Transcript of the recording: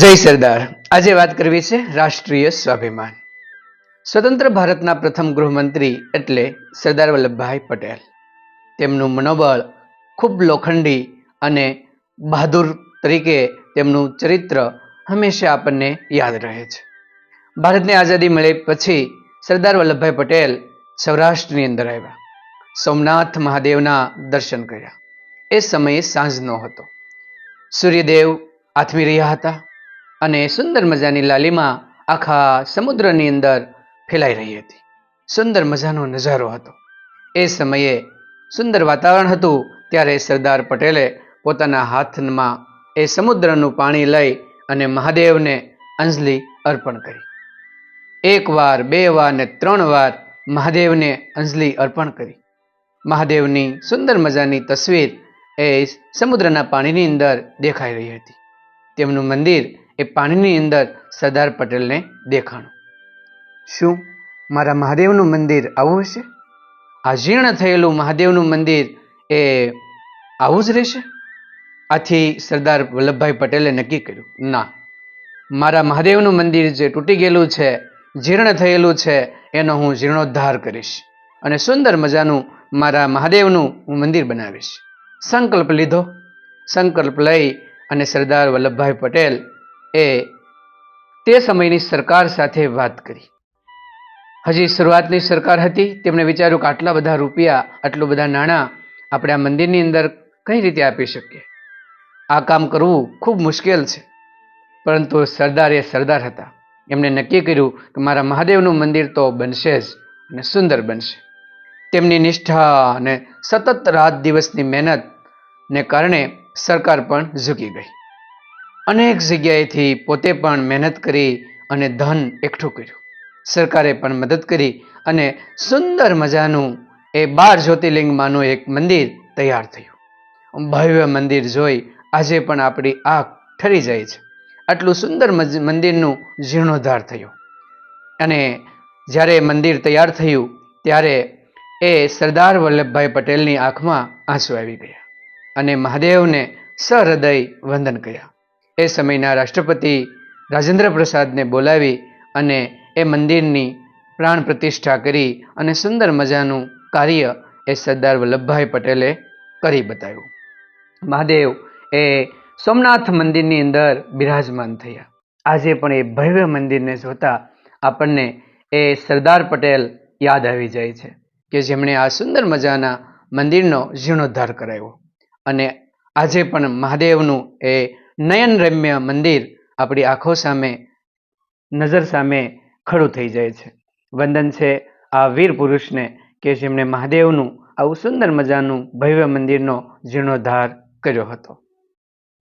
જય સરદાર. આજે વાત કરવી છે રાષ્ટ્રીય સ્વાભિમાન. સ્વતંત્ર ભારતના પ્રથમ ગૃહમંત્રી એટલે સરદાર વલ્લભભાઈ પટેલ. તેમનું મનોબળ ખૂબ લોખંડી અને બહાદુર તરીકે તેમનું ચરિત્ર હંમેશા આપણને યાદ રહે છે. ભારતને આઝાદી મળે પછી સરદાર વલ્લભભાઈ પટેલ સૌરાષ્ટ્રની અંદર આવ્યા. સોમનાથ મહાદેવના દર્શન કર્યા. એ સમયે સાંજનો હતો. સૂર્યદેવ આથમી રહ્યા હતા અને સુંદર મજાની લાલીમાં આખા સમુદ્રની અંદર ફેલાઈ રહી હતી. સુંદર મજાનો નજારો હતો. એ સમયે સુંદર વાતાવરણ હતું ત્યારે સરદાર પટેલે પોતાના હાથમાં એ સમુદ્રનું પાણી લઈ અને મહાદેવને અંજલિ અર્પણ કરી. એક વાર, બે વાર ને ત્રણ વાર મહાદેવને અંજલિ અર્પણ કરી. મહાદેવની સુંદર મજાની તસવીર એ સમુદ્રના પાણીની અંદર દેખાઈ રહી હતી. તેમનું મંદિર એ પાણીની અંદર સરદાર પટેલને દેખાણું. શું મારા મહાદેવનું મંદિર આવું હશે? આ જીર્ણ થયેલું મહાદેવનું મંદિર એ આવું જ રહેશે? આથી સરદાર વલ્લભભાઈ પટેલે નક્કી કર્યું, ના, મારા મહાદેવનું મંદિર જે તૂટી ગયેલું છે જીર્ણ થયેલું છે, એનો હું જીર્ણોદ્ધાર કરીશ અને સુંદર મજાનું મારા મહાદેવનું હું મંદિર બનાવીશ. સંકલ્પ લીધો. સંકલ્પ લઈ અને સરદાર વલ્લભભાઈ પટેલ એ તે સમયની સરકાર સાથે વાત કરી. હજી શરૂઆતની સરકાર હતી, તેમણે વિચાર્યું કે આટલા બધા રૂપિયા, આટલું બધા નાણાં આપણે આ મંદિરની અંદર કઈ રીતે આપી શકીએ? આ કામ કરવું ખૂબ મુશ્કેલ છે, પરંતુ સરદાર એ સરદાર હતા. એમણે નક્કી કર્યું કે મારા મહાદેવનું મંદિર તો બનશે જ અને સુંદર બનશે. તેમની નિષ્ઠા અને સતત રાત દિવસની મહેનત ને કારણે સરકાર પણ ઝૂકી ગઈ. અનેક જગ્યાએથી પોતે પણ મહેનત કરી અને ધન એકઠું કર્યું. સરકારે પણ મદદ કરી અને સુંદર મજાનું એ બાર જ્યોતિર્લિંગમાંનું એક મંદિર તૈયાર થયું. ભવ્ય મંદિર જોઈ આજે પણ આપણી આંખ ઠરી જાય છે. આટલું સુંદર મંદિરનું જીર્ણોદ્ધાર થયો. અને જ્યારે મંદિર તૈયાર થયું, ત્યારે એ સરદાર વલ્લભભાઈ પટેલની આંખમાં આંસુ આવી ગયા. અને મહાદેવને સહૃદય વંદન કર્યા. એ સમયના રાષ્ટ્રપતિ રાજેન્દ્ર પ્રસાદને બોલાવી અને એ મંદિરની પ્રાણ પ્રતિષ્ઠા કરી અને સુંદર મજાનું કાર્ય એ સરદાર વલ્લભભાઈ પટેલે કરી બતાવ્યું. મહાદેવ એ સોમનાથ મંદિરની અંદર બિરાજમાન થયા. આજે પણ એ ભવ્ય મંદિરને જોતા આપણને એ સરદાર પટેલ યાદ આવી જાય છે કે જેમણે આ સુંદર મજાના મંદિરનો જીર્ણોદ્ધાર કરાવ્યો. અને આજે પણ મહાદેવનું એ નયનરમ્ય મંદિર આપણી આંખો સામે, નજર સામે ખડું થઈ જાય છે. વંદન છે આ વીર પુરુષને કે જેમણે મહાદેવનું આવું સુંદર મજાનું ભવ્ય મંદિરનો જીર્ણોદ્ધાર કર્યો હતો.